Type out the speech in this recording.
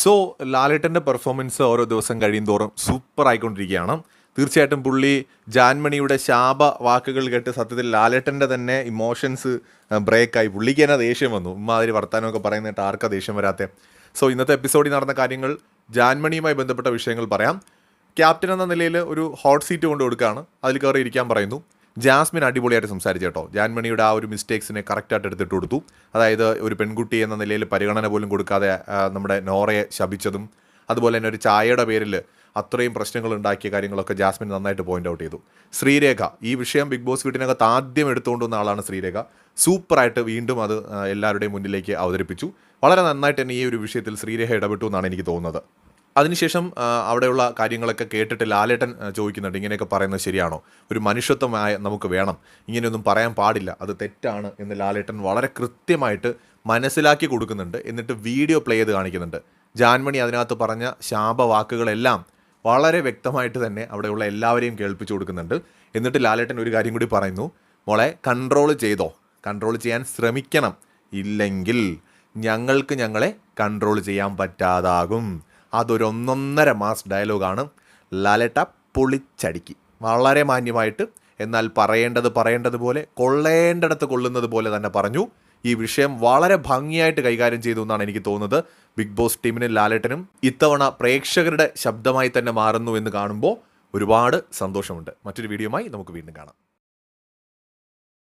So ലാലേട്ടന്റെ performance ഓരോ ദിവസം കഴിയും തോറും സൂപ്പർ ആയിക്കൊണ്ടിരിക്കുകയാണ്. തീർച്ചയായിട്ടും പുള്ളി ജാൻമണിയുടെ ശാപ വാക്കുകൾ കേട്ട് സത്യത്തിൽ ലാലേട്ടന്റെ തന്നെ ഇമോഷൻസ് ബ്രേക്കായി പുള്ളിക്ക് തന്നെ ദേഷ്യം വന്നു? ഉമ്മാതിരി വർത്താനമൊക്കെ പറയുന്നിട്ട് ആർക്കാ ദേഷ്യം വരാത്തെ? സോ ഇന്നത്തെ എപ്പിസോഡിൽ നടന്ന കാര്യങ്ങൾ ജാൻമണിയുമായി ബന്ധപ്പെട്ട വിഷയങ്ങൾ പറയാം. ക്യാപ്റ്റൻ എന്ന നിലയിൽ ഒരു ഹോട്ട് സീറ്റ് കൊണ്ട് കൊടുക്കുകയാണ്. അതിൽ കയറി ഇരിക്കാൻ പറയുന്നു. ജാസ്മിൻ അടിപൊളിയായിട്ട് സംസാരിച്ചു കേട്ടോ. ജാൻമണിയുടെ ആ ഒരു മിസ്റ്റേക്സിനെ കറക്റ്റായിട്ട് എടുത്തിട്ട് കൊടുത്തു. അതായത് ഒരു പെൺകുട്ടി എന്ന നിലയിൽ പരിഗണന പോലും കൊടുക്കാതെ നമ്മുടെ നോറയെ ശപിച്ചതും അതുപോലെ തന്നെ ഒരു ചായയുടെ പേരിൽ അത്രയും പ്രശ്നങ്ങൾ ഉണ്ടാക്കിയ കാര്യങ്ങളൊക്കെ ജാസ്മിൻ നന്നായിട്ട് പോയിന്റ് ഔട്ട് ചെയ്തു. ശ്രീരേഖ ഈ വിഷയം ബിഗ് ബോസ് വീട്ടിനകത്ത് ആദ്യം എടുത്തുകൊണ്ട് വന്ന ആളാണ് ശ്രീരേഖ. സൂപ്പറായിട്ട് വീണ്ടും അത് എല്ലാവരുടെയും മുന്നിലേക്ക് അവതരിപ്പിച്ചു. വളരെ നന്നായിട്ട് തന്നെ ഈ ഒരു വിഷയത്തിൽ ശ്രീരേഖ ഇടപെട്ടു എന്നാണ് എനിക്ക് തോന്നുന്നത്. അതിനുശേഷം അവിടെയുള്ള കാര്യങ്ങളൊക്കെ കേട്ടിട്ട് ലാലേട്ടൻ ചോദിക്കുന്നുണ്ട് ഇങ്ങനെയൊക്കെ പറയുന്നത് ശരിയാണോ? ഒരു മനുഷ്യത്വമായ നമുക്ക് വേണം. ഇങ്ങനെയൊന്നും പറയാൻ പാടില്ല. അത് തെറ്റാണ് എന്ന് ലാലേട്ടൻ വളരെ കൃത്യമായിട്ട് മനസ്സിലാക്കി കൊടുക്കുന്നുണ്ട്. എന്നിട്ട് വീഡിയോ പ്ലേ ചെയ്ത് കാണിക്കുന്നുണ്ട്. ജാൻമണി അതിനകത്ത് പറഞ്ഞ ശാപവാക്കുകളെല്ലാം വളരെ വ്യക്തമായിട്ട് തന്നെ അവിടെയുള്ള എല്ലാവരെയും കേൾപ്പിച്ചു കൊടുക്കുന്നുണ്ട്. എന്നിട്ട് ലാലേട്ടൻ ഒരു കാര്യം കൂടി പറയുന്നു. മോളെ കൺട്രോൾ ചെയ്തോ? കൺട്രോൾ ചെയ്യാൻ ശ്രമിക്കണം. ഇല്ലെങ്കിൽ ഞങ്ങൾക്ക് ഞങ്ങളെ കൺട്രോൾ ചെയ്യാൻ പറ്റാതാകും. അതൊരു ഒന്നൊന്നര മാസ് ഡയലോഗാണ്. ലാലേട്ട പൊളിച്ചടിക്കി. വളരെ മാന്യമായിട്ട് എന്നാൽ പറയേണ്ടത് പറയേണ്ടതുപോലെ കൊള്ളേണ്ടടത്ത് കൊള്ളുന്നത് പോലെ തന്നെ പറഞ്ഞു. ഈ വിഷയം വളരെ ഭംഗിയായിട്ട് കൈകാര്യം ചെയ്തു എന്നാണ് എനിക്ക് തോന്നുന്നത്. ബിഗ് ബോസ് ടീമിനും ലാലേട്ടനും ഇത്തവണ പ്രേക്ഷകരുടെ ശബ്ദമായി തന്നെ മാറുന്നു എന്ന് കാണുമ്പോൾ ഒരുപാട് സന്തോഷമുണ്ട്. മറ്റൊരു വീഡിയോയുമായി നമുക്ക് വീണ്ടും കാണാം.